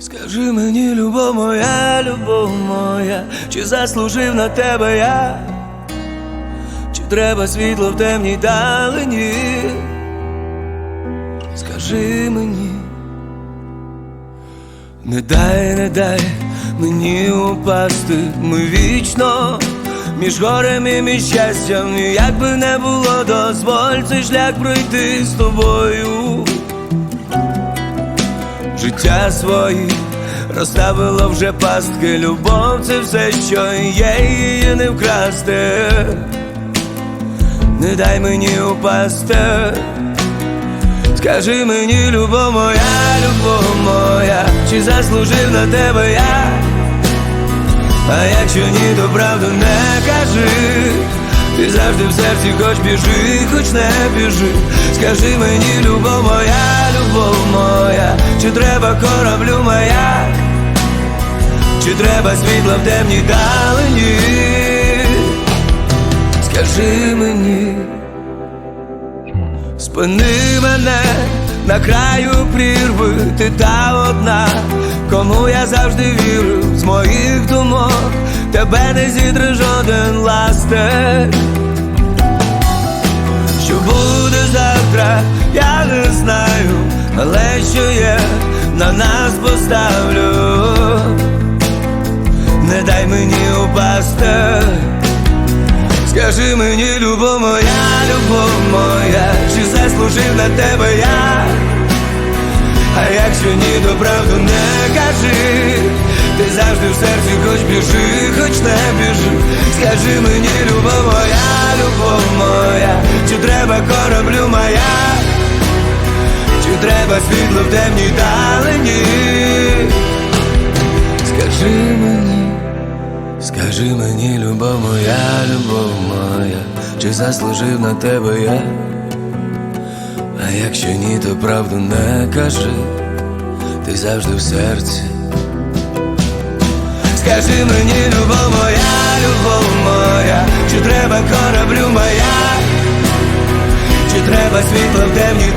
Скажи мені, любов моя, любов моя, чи заслужив на тебе я, чи треба світло в темній далині? Скажи мені, не дай, не дай мені упасти, ми вічно між горем і між щастям, як би не було, дозволь цей шлях пройти з тобою життя свої розставило вже пастки, любов це все, що є, її не вкрасти. Не дай мені упасти. Скажи мені, любов моя, любов моя, чи заслужив на тебе я? А якщо ні, то правду не кажи. Ти завжди в серці хоч біжи, хоч не біжи. Скажи мені, любов моя, кораблю маяк, чи треба світла в темній далині? Скажи мені, спини мене на краю прірви, ти та одна, кому я завжди вірю з моїх думок, тебе не зітре жоден ластер. Що буде завтра, я не знаю, але що є, на нас поставлю. Не дай мені упасти. Скажи мені, любов моя, любов моя, чи заслужив на тебе я? А якщо ні, то правду не кажи. Ти завжди в серці хоч біжи, хоч не біжи. Скажи мені, любов моя, любов моя, чи треба кораблю моя, чи треба світло в темній далині? Скажи мені. Скажи мені, любов моя, любов моя, чи заслужив на тебе я? А якщо ні, то правду не кажи, ти завжди в серці. Скажи мені, любов моя, любов моя, чи треба кораблю моя, чи треба світло в темній